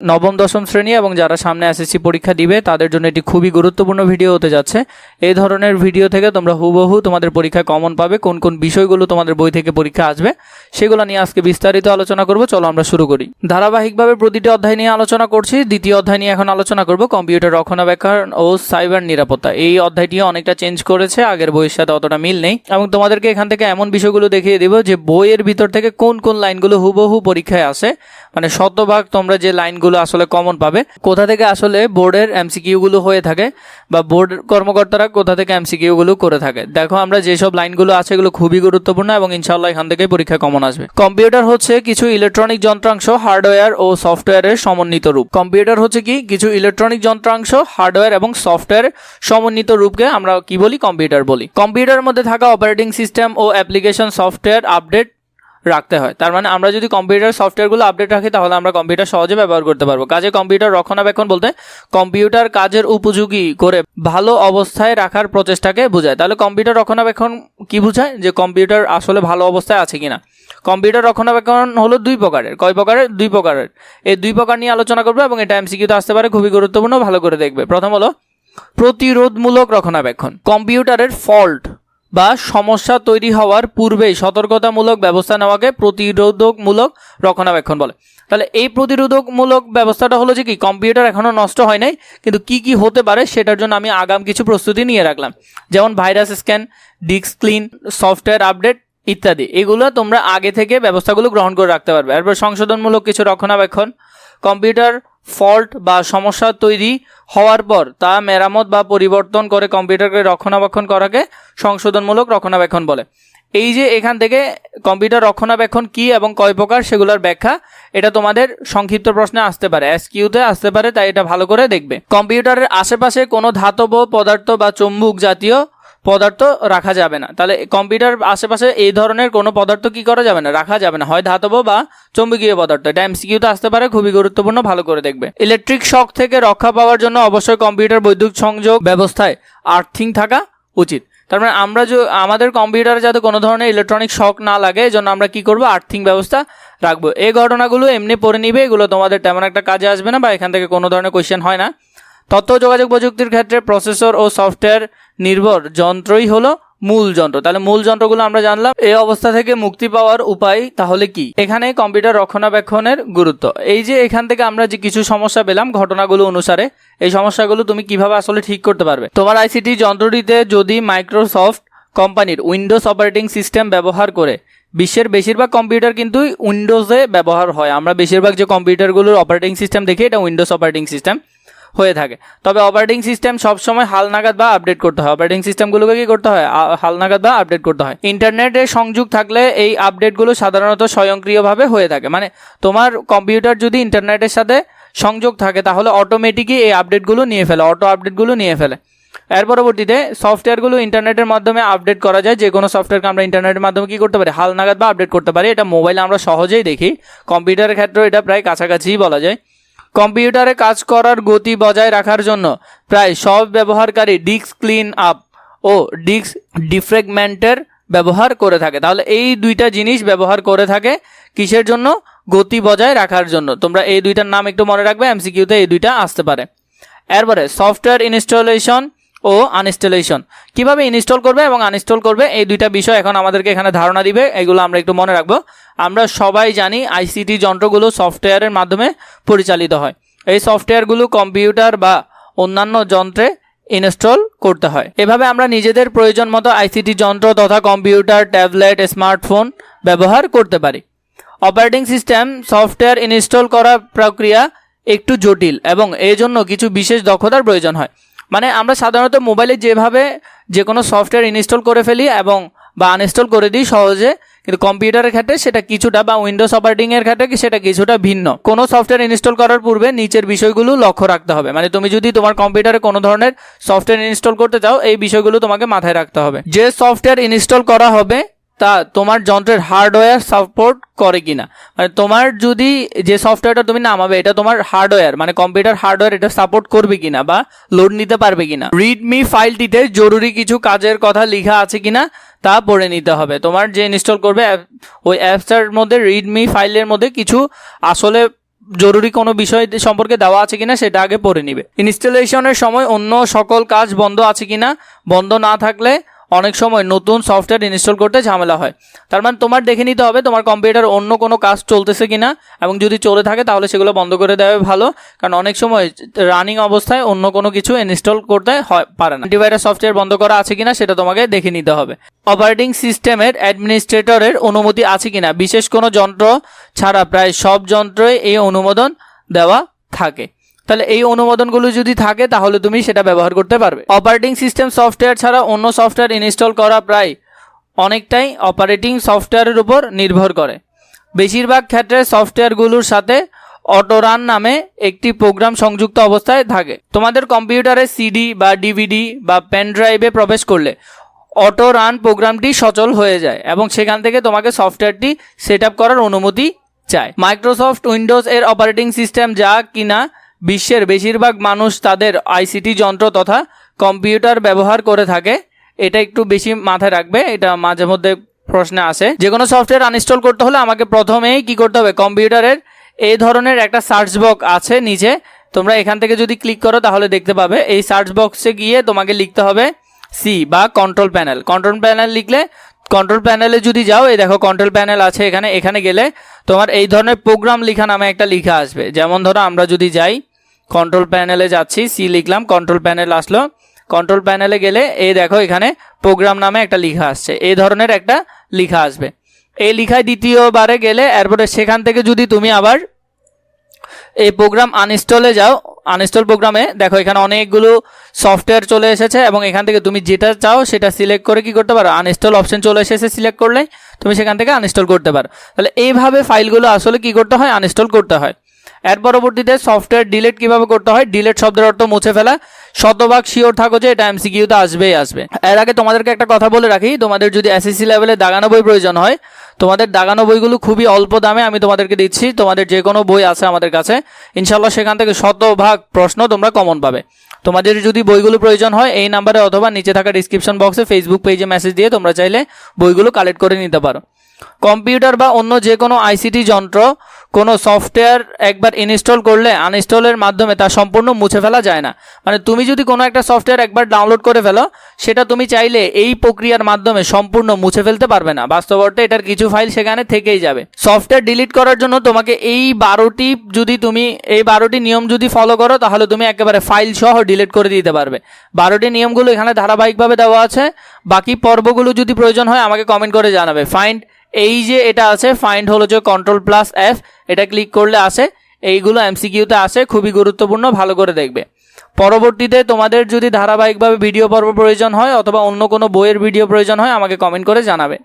নবম, দশম শ্রেণি এবং যারা সামনে এসএসসি পরীক্ষা দিবে, তাদের জন্য এটি খুবই গুরুত্বপূর্ণ ভিডিও হতে যাচ্ছে। এই ধরনের ভিডিও থেকে তোমরা হুবহু তোমাদের পরীক্ষায় কমন পাবে, কোন কোন বিষয়গুলো তোমাদের বই থেকে পরীক্ষা আসবে, সেগুলো নিয়ে আজকে বিস্তারিত আলোচনা করব। চলো আমরা শুরু করি। ধারাবাহিকভাবে প্রতিটি অধ্যায় নিয়ে আলোচনা করছি, দ্বিতীয় অধ্যায় নিয়ে এখন আলোচনা করব, কম্পিউটার রক্ষণাবেক্ষণ ও সাইবার নিরাপত্তা। এই অধ্যায়টি অনেকটা চেঞ্জ করেছে, আগের বইয়ের সাথে অতটা মিল নেই। এবং তোমাদেরকে এখান থেকে এমন বিষয়গুলো দেখিয়ে দিব যে বইয়ের ভিতর থেকে কোন কোন লাইনগুলো হুবহু পরীক্ষায় আসে মানে শতভাগ তোমরা যে লাইনগুলো আসলে কমন পাবে, কোথা থেকে আসলে বোর্ডের এমসিকিউ গুলো হয়ে থাকে বা বোর্ড কর্মকর্তারা কোথা থেকে এমসিকিউ গুলো করে থাকে। দেখো, আমরা যেসব লাইনগুলো আছে এগুলো খুবই গুরুত্বপূর্ণ এবং ইনশাল্লাহ এখান থেকে পরীক্ষা কমন আসবে। কম্পিউটার হচ্ছে কিছু ইলেকট্রনিক যন্ত্রাংশ হার্ডওয়্যার ও সফটওয়্যারের সমন্বিত রূপ। কম্পিউটার হচ্ছে কি, কিছু ইলেকট্রনিক যন্ত্রাংশ হার্ডওয়্যার এবং সফটওয়্যার সমন্বিত রূপকে আমরা কি বলি? কম্পিউটার বলি। কম্পিউটারের মধ্যে থাকা অপারেটিং সিস্টেম ও অ্যাপ্লিকেশন সফটওয়্যার আপডেট রাখতে হয়। তার মানে আমরা যদি কম্পিউটার সফটওয়্যারগুলো আপডেট রাখি, তাহলে আমরা কম্পিউটার সহজে ব্যবহার করতে পারব। কাজে কম্পিউটার রক্ষণাবেক্ষণ বলতে কম্পিউটার কাজের উপযোগী করে ভালো অবস্থায় রাখার প্রচেষ্টাকে বোঝায়। তাহলে কম্পিউটার রক্ষণাবেক্ষণ কি বোঝায়? যে কম্পিউটার আসলে ভালো অবস্থায় আছে কিনা। কম্পিউটার রক্ষণাবেক্ষণ হলো দুই প্রকারের। কয় প্রকারের? দুই প্রকারের। এই দুই প্রকার নিয়ে আলোচনা করব এবং এটা এমসিকিউতে আসতে পারে, খুবই গুরুত্বপূর্ণ, ভালো করে দেখবে। প্রথম হলো প্রতিরোধমূলক রক্ষণাবেক্ষণ। কম্পিউটারের ফল্ট বা সমস্যা তৈরি হওয়ার পূর্বেই সতর্কতামূলক ব্যবস্থা নেওয়াকে প্রতিরোধকমূলক রক্ষণাবেক্ষণ বলে। তাহলে এই প্রতিরোধকমূলক ব্যবস্থাটা হলো যে কি, কম্পিউটার এখনও নষ্ট হয় নাই, কিন্তু কি কি হতে পারে সেটার জন্য আমি আগাম কিছু প্রস্তুতি নিয়ে রাখলাম। যেমন virus scan, disk clean, software update ইত্যাদি। এগুলো তোমরা আগে থেকে ব্যবস্থাগুলো গ্রহণ করে রাখতে পারবে। এরপর সংশোধনমূলক কিছু রক্ষণাবেক্ষণ, কম্পিউটার ফল্ট বা সমস্যা তৈরি হওয়ার পর তা মেরামত বা পরিবর্তন করে কম্পিউটারকে রক্ষণাবেক্ষণ করাকে সংশোধনমূলক রক্ষণাবেক্ষণ বলে। এই যে এখান থেকে কম্পিউটার রক্ষণাবেক্ষণ কি এবং কয় প্রকার সেগুলোর ব্যাখ্যা, এটা তোমাদের সংক্ষিপ্ত প্রশ্নে আসতে পারে। এসকিউতে আসতে পারে, তাই এটা ভালো করে দেখবে। কম্পিউটারের আশেপাশে কোনো ধাতব পদার্থ বা চুম্বক জাতীয় পদার্থ রাখা যাবে না। তাহলে কম্পিউটার আশেপাশে এই ধরনের কোনো পদার্থ কি করা যাবে না? রাখা যাবে না। হয় ধাতব বা চৌম্বকীয় পদার্থ। এটা এমসিকিউতে আসতে পারে, খুবই গুরুত্বপূর্ণ, ভালো করে দেখবে। ইলেকট্রিক শক থেকে রক্ষা পাওয়ার জন্য অবশ্যই কম্পিউটার বৈদ্যুতিক সংযোগ ব্যবস্থায় আর্থিং থাকা উচিত। তার মানে আমরা যে আমাদের কম্পিউটারে যাতে কোনো ধরনের ইলেকট্রনিক শক না লাগে এই জন্য আমরা কি করব? আর্থিং ব্যবস্থা রাখব। এই ঘটনাগুলো এমনি পড়ে নিবে, এগুলো তোমাদের তেমন একটা কাজে আসবে না বা এখান থেকে কোনো ধরনের কোয়েশ্চেন হয় না। তথ্য যোগাযোগ প্রযুক্তির ক্ষেত্রে প্রসেসর ও সফটওয়্যার নির্ভর যন্ত্রই হলো মূল যন্ত্র। তাহলে মূল যন্ত্রগুলো আমরা জানলাম, এই অবস্থা থেকে মুক্তি পাওয়ার উপায় তাহলে কি? এখানে কম্পিউটার রক্ষণাবেক্ষণের গুরুত্ব। এই যে এখান থেকে আমরা যে কিছু সমস্যা পেলাম ঘটনাগুলো অনুসারে, এই সমস্যাগুলো তুমি কীভাবে আসলে ঠিক করতে পারবে? তোমার আইসিটি যন্ত্রটিতে যদি মাইক্রোসফট কোম্পানির উইন্ডোজ অপারেটিং সিস্টেম ব্যবহার করে, বিশ্বের বেশিরভাগ কম্পিউটার কিন্তু উইন্ডোজে ব্যবহার হয়। আমরা বেশিরভাগ যে কম্পিউটারগুলোর অপারেটিং সিস্টেম দেখি, এটা উইন্ডোজ অপারেটিং সিস্টেম। হয়ে থাকে। তবে অপারেটিং সিস্টেম সবসময় হালনাগাদ বা আপডেট করতে হয়। অপারেটিং সিস্টেমগুলোকে কি করতে হয়? হালনাগাদ বা আপডেট করতে হয়। ইন্টারনেটে সংযোগ থাকলে এই আপডেটগুলো সাধারণত স্বয়ংক্রিয়ভাবে হয়ে থাকে। মানে তোমার কম্পিউটার যদি ইন্টারনেটের সাথে সংযোগ থাকে, তাহলে অটোমেটিকই এই আপডেটগুলো নিয়ে ফেলে অটো আপডেটগুলো নিয়ে ফেলে। এর পরবর্তীতে সফটওয়্যারগুলো ইন্টারনেটের মাধ্যমে আপডেট করা যায়। যে কোনো সফটওয়্যারকে আমরা ইন্টারনেটের মাধ্যমে কি করতে পারি? হালনাগাদ বা আপডেট করতে পারি। এটা মোবাইলে আমরা সহজেই দেখি। কম্পিউটারের ক্ষেত্রেও এটা প্রায় কাছাকাছিই বলা যায়। কম্পিউটারে কাজ করার গতি বজায় রাখার জন্য প্রায় সব ব্যবহারকারী ডিস্ক ক্লিন আপ ও ডিস্ক ডিফ্রেগমেন্টের ব্যবহার করে থাকে। তাহলে এই দুইটা জিনিস ব্যবহার করে থাকে কিসের জন্য? গতি বজায় রাখার জন্য। তোমরা এই দুইটার নাম একটু মনে রাখবে, এমসিকিউতে এই দুইটা আসতে পারে। এরপরে সফটওয়্যার ইনস্টলেশন ও আনইনস্টলেশন। কীভাবে ইনস্টল করবে এবং আনইনস্টল করবে? এই দুইটা বিষয় এখন আমাদেরকে এখানে ধারণা দিবে। এগুলো আমরা একটু মনে রাখব। আমরা সবাই জানি আইসিটি যন্ত্রগুলো সফটওয়্যারের মাধ্যমে পরিচালিত হয়। এই সফটওয়্যারগুলো কম্পিউটার বা অন্যান্য যন্ত্রে ইনস্টল করতে হয়। এভাবে আমরা নিজেদের প্রয়োজন মতো আইসিটি যন্ত্র তথা কম্পিউটার, ট্যাবলেট, স্মার্টফোন ব্যবহার করতে পারি। অপারেটিং সিস্টেম, সফটওয়্যার ইনস্টল করা প্রক্রিয়া একটু জটিল এবং এই জন্য কিছু বিশেষ দক্ষতার প্রয়োজন হয়। মানে আমরা সাধারণত মোবাইলে যেভাবে যে কোনো সফটওয়্যার ইনস্টল করে ফেলি এবং বা আনইনস্টল করে দিই সহজে কিন্তু কম্পিউটারের ক্ষেত্রে সেটা কিছুটা বা উইন্ডোজ অপারেটিং এর ক্ষেত্রে সেটা কিছুটা ভিন্ন। কোনো সফটওয়্যার ইনস্টল করার পূর্বে নিচের বিষয়গুলো লক্ষ্য রাখতে হবে। মানে তুমি যদি তোমার কম্পিউটারে কোনো ধরনের সফটওয়্যার ইনস্টল করতে চাও, এই বিষয়গুলো তোমাকে মাথায় রাখতে হবে। যে সফটওয়্যার ইনস্টল করা হবে তা তোমার যন্ত্রের হার্ডওয়্যার সাপোর্ট করে কিনা? মানে তোমার যদি যে সফটওয়্যারটা তুমি নামাবে, এটা তোমার হার্ডওয়্যার মানে কম্পিউটার হার্ডওয়্যার এটা সাপোর্ট করবে কিনা বা লোড নিতে পারবে কিনা? রিডমি ফাইলটিতে জরুরি কিছু কাজের কথা লেখা আছে কিনা, তা পড়ে নিতে হবে। তোমার যে ইনস্টল করবে ওই অ্যাপসটার মধ্যে রিডমি ফাইলের মধ্যে কিছু আসলে জরুরি কোনো বিষয় সম্পর্কে দেওয়া আছে কিনা, সেটা আগে পড়ে নিবে। ইনস্টলেশনের সময় অন্য সকল কাজ বন্ধ আছে কিনা? বন্ধ না থাকলে অনেক সময় নতুন সফটওয়্যার ইনস্টল করতে ঝামেলা হয়। তার মানে তোমার দেখে নিতে হবে তোমার কম্পিউটার অন্য কোনো কাজ চলতেছে কি না এবং যদি চলে থাকে তাহলে সেগুলো বন্ধ করে দেওয়া ভালো। কারণ অনেক সময় রানিং অবস্থায় অন্য কোনো কিছু ইনস্টল করতে হয়, পারে না। অ্যান্টিভাইরাস সফটওয়্যার বন্ধ করা আছে কিনা সেটা তোমাকে দেখে নিতে হবে। অপারেটিং সিস্টেমের অ্যাডমিনিস্ট্রেটরের অনুমতি আছে কিনা? বিশেষ কোনো যন্ত্র ছাড়া প্রায় সব যন্ত্রই এই অনুমোদন দেওয়া থাকে। তাহলে এই অনুমোদনগুলো যদি থাকে, তাহলে তুমি সেটা ব্যবহার করতে পারবে। অপারেটিং সিস্টেম সফটওয়্যার ছাড়া অন্য সফটওয়্যার ইনস্টল করা প্রায় অনেকটাই অপারেটিং সফটওয়্যারের উপর নির্ভর করে। বেশিরভাগ ক্ষেত্রে সফটওয়্যারগুলোর সাথে অটোরান নামে একটি প্রোগ্রাম সংযুক্ত অবস্থায় থাকে। তোমাদের কম্পিউটারে সিডি বা ডিভিডি বা পেন ড্রাইভে প্রবেশ করলে অটো রান প্রোগ্রামটি সচল হয়ে যায় এবং সেখান থেকে তোমাকে সফটওয়্যারটি সেট করার অনুমতি চায়। মাইক্রোসফট উইন্ডোজ এর অপারেটিং সিস্টেম যা কিনা বিশ্বের বেশিরভাগ মানুষ তাদের আইসিটি যন্ত্র তথা কম্পিউটার ব্যবহার করে থাকে। এটা একটু বেশি মাথায় রাখবে, এটা মাঝে মধ্যে প্রশ্নে আসে। যে কোনো সফটওয়্যার আনইনস্টল করতে হলে আমাকে প্রথমেই কি করতে হবে? কম্পিউটারের এই ধরনের একটা সার্চ বক্স আছে নিচে। তোমরা এখান থেকে যদি ক্লিক করো তাহলে দেখতে পাবে, এই সার্চ বক্সে গিয়ে তোমাকে লিখতে হবে সি বা কন্ট্রোল প্যানেল কন্ট্রোল প্যানেল লিখলে কন্ট্রোল প্যানেলে যদি যাও, এই দেখো কন্ট্রোল প্যানেল আছে এখানে। এখানে গেলে তোমার এই ধরনের প্রোগ্রাম লেখা নামে একটা লেখা আসবে। যেমন ধরো আমরা যদি যাই কন্ট্রোল প্যানেলে যাচ্ছি সি লিখলাম কন্ট্রোল প্যানেল আসলো। কন্ট্রোল প্যানেলে গেলে এই দেখো এখানে প্রোগ্রাম নামে একটা লেখা আসছে। এই ধরনের একটা লেখা আসবে। এই লেখায় দ্বিতীয়বারে গেলে এরপরে সেখান থেকে যদি তুমি আবার এই প্রোগ্রাম আনইনস্টলে যাও আনইনস্টল প্রোগ্রামে দেখো এখানে অনেকগুলো সফটওয়্যার চলে এসেছে এবং এখান থেকে তুমি যেটা চাও সেটা সিলেক্ট করে কি করতে পারো? আনইনস্টল অপশন চলে এসেছে সিলেক্ট করলে, তুমি সেখান থেকে আনইনস্টল করতে পারো। তাহলে এইভাবে ফাইলগুলো আসলে কি করতে হয়? আনইনস্টল করতে হয়। এর পরবর্তীতে সফটওয়্যার ডিলেট কীভাবে করতে হয়? ডিলেট শব্দের অর্থ মুছে ফেলা। শতভাগ শিওর থাকো যে এটা এমসিকিউতে আসবেই আসবে। এর আগে তোমাদেরকে একটা কথা বলে রাখি, তোমাদের যদি এসএসসি লেভেলে দাগানো বই প্রয়োজন হয়, তোমাদের দাগানো বইগুলো খুবই অল্প দামে আমি তোমাদেরকে দিচ্ছি। তোমাদের যে কোনো বই আছে আমাদের কাছে। ইনশাল্লাহ সেখান থেকে শতভাগ প্রশ্ন তোমরা কমন পাবে। তোমাদের যদি বইগুলো প্রয়োজন হয়, এই নাম্বারে অথবা নিচে থাকা ডিসক্রিপশন বক্সে ফেসবুক পেজে মেসেজ দিয়ে তোমরা চাইলে বইগুলো কালেক্ট করে নিতে পারো। কম্পিউটার বা অন্য যে কোনো আইসিটি যন্ত্র, কোনো সফটওয়্যার একবার ইনস্টল করলে, আনইনস্টলের মাধ্যমে তা সম্পূর্ণ মুছে ফেলা যায় না। মানে তুমি যদি কোনো একটা সফটওয়্যার একবার ডাউনলোড করে ফেলো, সেটা তুমি চাইলে এই প্রক্রিয়ার মাধ্যমে সম্পূর্ণ মুছে ফেলতে পারবে না। বাস্তব অর্থে এটার কিছু ফাইল সেখানে থেকেই যাবে। সফটওয়্যার ডিলিট করার জন্য তোমাকে এই বারোটি যদি তুমি, এই বারোটি নিয়ম যদি ফলো করো, তাহলে তুমি একেবারে ফাইল সহ ডিলিট করে দিতে পারবে। বারোটি নিয়মগুলো এখানে ধারাবাহিকভাবে দেওয়া আছে। বাকি পর্বগুলো যদি প্রয়োজন হয়, আমাকে কমেন্ট করে জানাবে। ফাইন্ড এই যে এটা আছে ফাইন্ড হলো যে কন্ট্রোল প্লাস এফ এটা ক্লিক করলে আসে। এইগুলো এমসিকিউতে আসে, খুবই গুরুত্বপূর্ণ, ভালো করে দেখবে। পরবর্তীতে তোমাদের যদি ধারাবাহিকভাবে ভিডিও পর্ব প্রয়োজন হয় অথবা অন্য কোনো বইয়ের ভিডিও প্রয়োজন হয়, আমাকে কমেন্ট করে জানাবে।